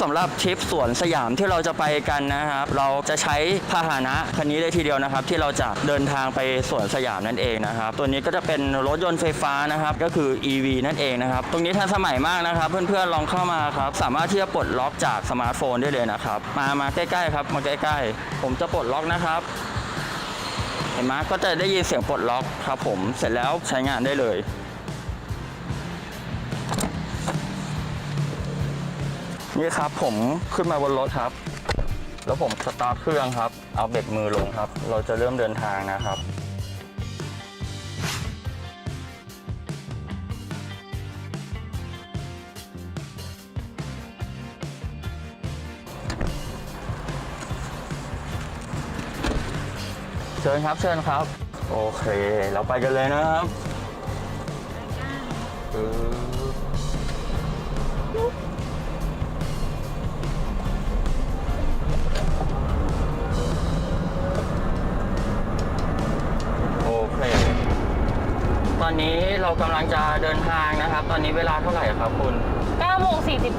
สำหรับทริปสวนสยามที่เราจะไปกันนะครับ เราจะใช้พาหนะคันนี้เลยทีเดียวนะครับ ที่เราจะเดินทางไปสวนสยามนั่นเองนะครับ ตัวนี้ก็จะเป็นรถยนต์ไฟฟ้านะครับ ก็คือ EV นั่นเองนะครับ ตรงนี้ทันสมัยมากนะครับ เพื่อนๆลองเข้ามาครับ สามารถที่จะปลดล็อกจากสมาร์ทโฟนได้เลยนะครับ มามาใกล้ๆครับมาใกล้ๆ ผมจะปลดล็อกนะครับเห็นไหมก็จะได้ยินเสียงปลดล็อกครับผมเสร็จแล้วใช้งานได้เลย นี่ครับผมขึ้นมาบนรถครับ แล้วผมสตาร์ทเครื่องครับ เอาเบรกมือลงครับ เราจะเริ่มเดินทางนะครับเชิญครับเชิญครับ โอเค เราไปกันเลยนะครับ อนนี้เรากำลังจะเดินทางนะครับ ตอนนี้เวลาเท่าไหร่ครับคุณ 9โมง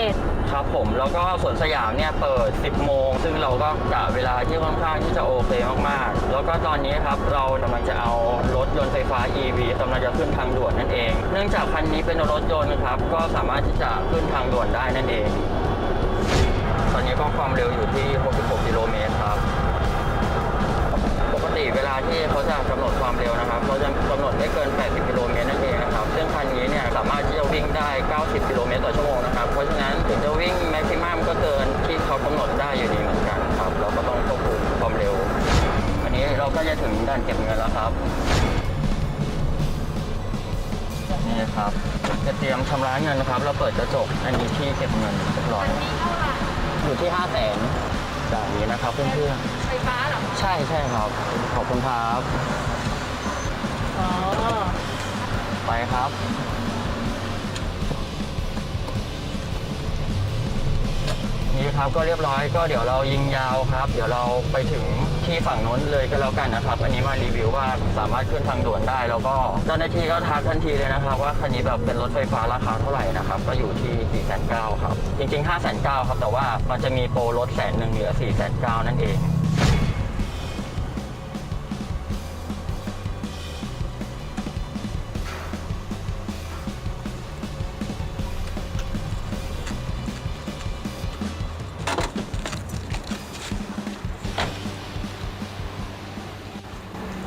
47 ครับผมแล้วก็สวนสยามเนี่ยเปิด 10 โมง ซึ่งเราก็กะเวลาที่ค่อนข้างที่จะโอเคมากๆ แล้วก็ตอนนี้ครับเรากำลังจะเอารถยนต์ไฟฟ้า EV กำลังจะขึ้นทางด่วนนั่นเอง เนื่องจากคันนี้เป็นรถยนต์ครับ ก็สามารถที่จะขึ้นทางด่วนได้นั่นเอง ตอนนี้ก็ความเร็วอยู่ที่ 66 กิโลเมตรครับ ปกติเวลาที่เขาจะกำหนด จะถึงด่านเก็บเงินแล้วครับ นี่ครับจะเตรียมชำระเงินนะครับ เราเปิดกระจก อันนี้ที่เก็บเงินเรียบร้อยอยู่ที่5 0 0แสนด่านนี้นะครับเพื่อนๆไฟฟ้าเหรอใช่ใช่ครับ ขอบคุณครับ อ๋อ ไปครับ ครับก็เรียบร้อยก็เดี๋ยวเรายิงยาวครับ เดี๋ยวเราไปถึงที่ฝั่งโน้นเลยก็แล้วกันนะครับ อันนี้มารีวิวว่าสามารถขึ้นทางด่วนได้ แล้วก็เจ้าหน้าที่ก็ทักทันทีเลยนะครับ ว่าคันนี้แบบเป็นรถไฟฟ้าราคาเท่าไหร่นะครับ ก็อยู่ที่4 9 0 0ครับจริงๆ 5 9 0 0 0ครับแต่ว่ามันจะมีโปรลดแสนหนึ่งเหลือ4 9 0 0นั่นเอง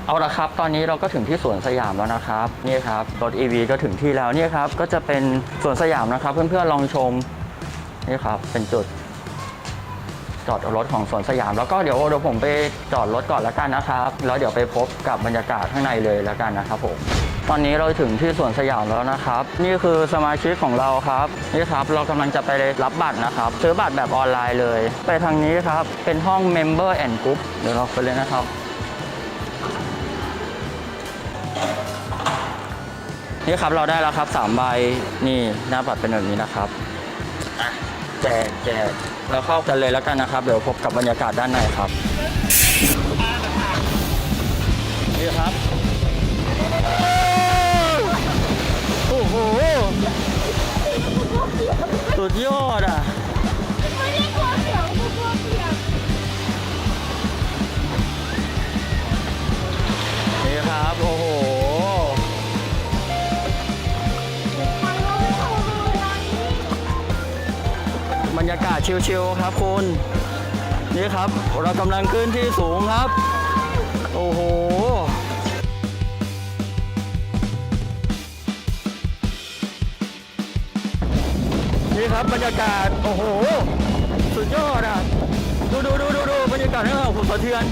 เอาละครับ ตอนนี้เราก็ถึงที่สวนสยามแล้วนะครับนี่ครับรถ EV ก็ถึงที่แล้วนี่ครับก็จะเป็นสวนสยามนะครับ เพื่อนๆลองชมนี่ครับเป็นจุดจอดรถของสวนสยาม แล้วก็เดี๋ยวเดี๋ยวผมไปจอดรถก่อนแล้วกันนะครับ แล้วเดี๋ยวไปพบกับบรรยากาศข้างในเลยแล้วกันนะครับผมตอนนี้เราถึงที่สวนสยามแล้วนะครับ นี่คือสมาชิกของเราครับนี่ครับ เรากำลังจะไปรับบัตรนะครับ ซื้อบัตรแบบออนไลน์เลย ไปทางนี้ครับเป็นห้อง Member and Group เดี๋ยวเราไปเลยนะครับ นี่ครับเราได้แล้วครับ3ใบนี่หน้าบัตรเป็นแบบนี้นะครับอะแจกแจกเราเข้ากันเลยแล้วกันนะครับ เดี๋ยวพบกับบรรยากาศด้านในครับนี่ครับโอ้โหสุดยอดอะ ชิลๆครับคุณนี่ครับ เรากำลังขึ้นที่สูงครับ โอ้โหนี่ครับบรรยากาศโอ้โห สุดยอดอะดูดูดูดูดูบรรยากาศข้างหลังผมสะเทือน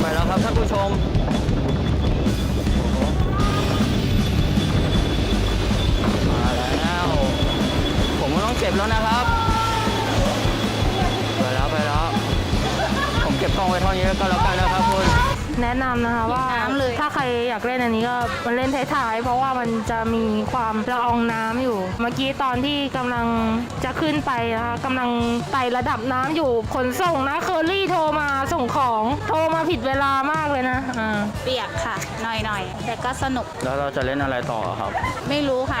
ไปแล้วครับท่านผู้ชม ต้องเก็บแล้วนะครับไปแล้วไปแล้ว ผมเก็บกล้องไว้เท่านี้ก็แล้วกันนะครับคุณแนะนำนะคะว่าถ้าใครอยากเล่นอันนี้ก็มันเล่นท้ายๆเพราะว่ามันจะมีความละอองน้ำอยู่ เมื่อกี้ตอนที่กำลังจะขึ้นไปนะคะกำลังไต่ระดับน้ำอยู่ขนส่งนะเคอรี่โทรมาส่งของโทรมาผิดเวลามากเลยนะอ่าเปียกค่ะหน่อยๆแต่ก็สนุกแล้วเราจะเล่นอะไรต่อครับ ไม่รู้ค่ะ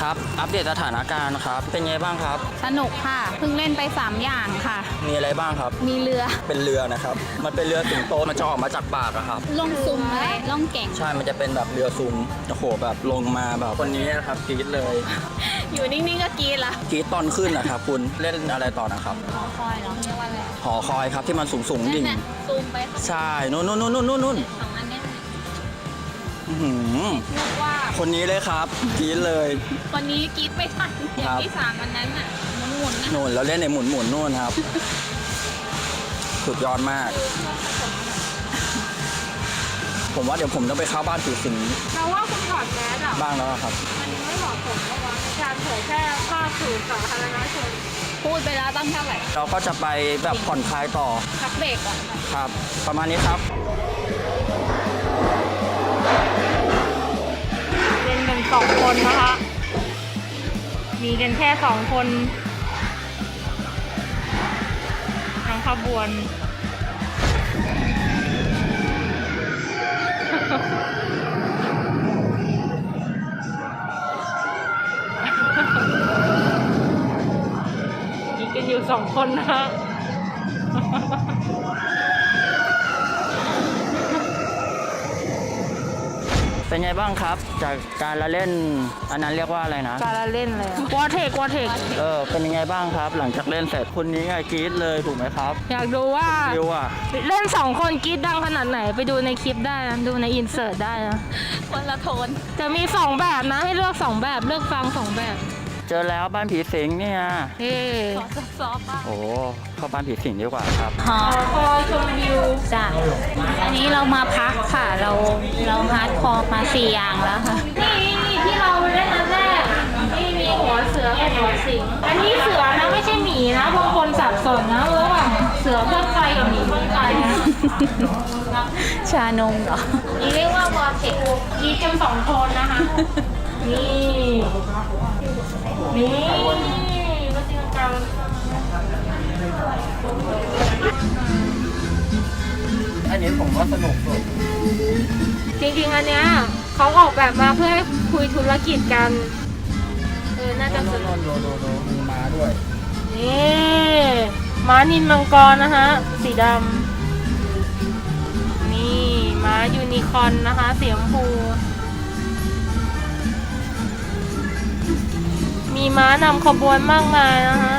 ครับ อัปเดตสถานการณ์ครับ เป็นไงบ้างครับ สนุกค่ะเพิ่งเล่นไป 3 อย่างค่ะ มีอะไรบ้างครับ มีเรือ เป็นเรือนะครับ มันเป็นเรือสิงโต มันจะออกมาจากปากอะครับ ล่องซุมอะไรล่องเก่ง ใช่ มันจะเป็นแบบเรือซุมโอ้โหแบบลงมาแบบคนนี้นะครับกรี๊ดเลย อยู่นิ่งๆก็กรีดละกรี๊ดตอนขึ้นนะครับคุณ เล่นอะไรต่อนะครับ หอคอยเหรอเรียกว่าอะไรหอคอยครับที่มันสูงสูงๆดิ่งนั่นน่ะซูมไปข้างใช่ นู่นนู่นนู่นนู่นนู่น สองอันเนี้ยอื้อหือเรียกว่าคนนี้เลยครับกรี๊ดเลยคนนี้กรีดไม่ทันอคย่ารังบที่สามอันนั้นอะหมุนๆนะนู่นแล้วเล่นในหมุนหมุนๆนู่นครับ สุดยอดมาก ผมว่าเดี๋ยวผมต้องไปเข้าบ้านผีสิงเราว่าคุณถอดแมสอะ บ้างแล้วครับ มันไม่เหมาะสมกับการเผยแพร่ภาพสื่อสาธารณชนพูดไปแล้วตั้งเท่าไหร่เราก็จะไปแบบผ่อนคลายต่อพักเบรกก่อน ครับ ประมาณนี้ครับเล่นกัน สองคนนะคะ มีกันแค่สองคนทั้งขบวนมีกันอยู่สองคนนะคะ เป็นไงบ้างครับ จากการละเล่นอันนั้นเรียกว่าอะไรนะ การละเล่นเลยวอเทควอเทคเออเป็นยังไงบ้างครับ หลังจากเล่นเสร็จคนนี้ไงกรี๊ดเลยถูกไหมครับอยากดูว่าวิวอะเล่นสองคนกรีดดังขนาดไหนไปดูในคลิปได้นะดูในอินเสิร์ตได้นะคนละโทนจะมีสองแบบนะให้เลือกสองแบบเลือกฟังสองแบบ เจอแล้วบ้านผีสิงเนี่ยเฮ้ขอซอฟๆบ้างโอ้เข้าบ้านผีสิงดีกว่าครับหอคอชมวิวจ้ะอันนี้เรามาพักค่ะ เราเราฮาร์ดคอร์มาสี่อย่างแล้วค่ะ นี่นี่ที่เราเล่นอันแรกนี่มีหัวเสือกับหัวสิงอันนี้เสือนะไม่ใช่หมีนะบางคนสับสนนะระหว่างเสือเพื่อนไฟกับหมีเพื่อนไฟนะชานมเหรอนี่เรียกว่าวอเทคกีกันสองคนนะคะ นี่ นี่ก็จริงกันอันนี้ผมว่าสนุกสุดจริงๆ อันเนี้ยเขาออกแบบมาเพื่อให้คุยธุรกิจกัน เออ น่าจะสนุกโดโดโดมีม้าด้วยนี่ม้านินมังกรนะฮะ สีดำนี่ม้ายูนิคอร์นนะคะ สีชมพู มีม้านำขบวนมากมายนะฮะ